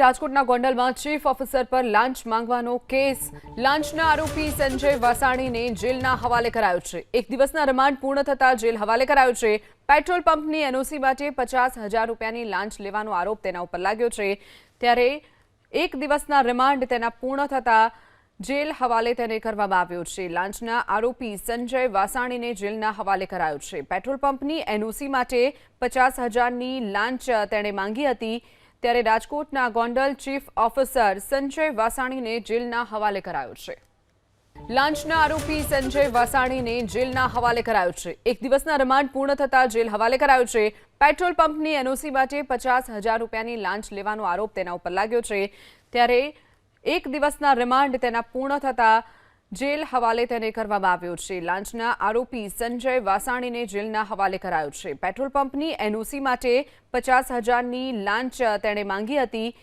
રાજકોટના ગોંડલમાં chief officer પર લાંચ માંગવાનો કેસ. લાંચના આરોપી સંજય વાસાણીને જેલના હવાલે કરાયો છે. એક દિવસના રિમાન્ડ પૂર્ણ થતા જેલ હવાલે કરાયો છે. પેટ્રોલ પંપની એનઓસી માટે પચાસ હજાર રૂપિયાની લાંચ લેવાનો આરોપ તેના ઉપર લાગ્યો છે. ત્યારે એક દિવસના રિમાન્ડ તેના પૂર્ણ થતા જેલ હવાલે તેને કરવામાં આવ્યો છે. લાંચના આરોપી સંજય વાસાણીને જેલના હવાલે કરાયો છે. પેટ્રોલ પંપની એનઓસી માટે પચાસ હજારની લાંચ તેણે માંગી હતી. ત્યારે રાજકોટના ગોંડલ ચીફ ઓફિસર સંજય વાસાણીને જેલના હવાલે કરાયો છે. લાંચના આરોપી સંજય વાસાણીને જેલના હવાલે કરાયો છે. એક દિવસના રિમાન્ડ પૂર્ણ થતા જેલ હવાલે કરાયો છે. પેટ્રોલ પંપની એનઓસી માટે પચાસ હજાર રૂપિયાની લાંચ લેવાનો આરોપ તેના ઉપર લાગ્યો છે. ત્યારે એક દિવસના રિમાન્ડ તેના પૂર્ણ થતા જેલ હવાલે તેને કરવામાં આવ્યો છે. લાંચના આરોપી સંજય વાસાણીને જેલના હવાલે કરાયો છે. પેટ્રોલ પંપની એનઓસી માટે પચાસ હજારની લાંચ તેણે માંગી હતી.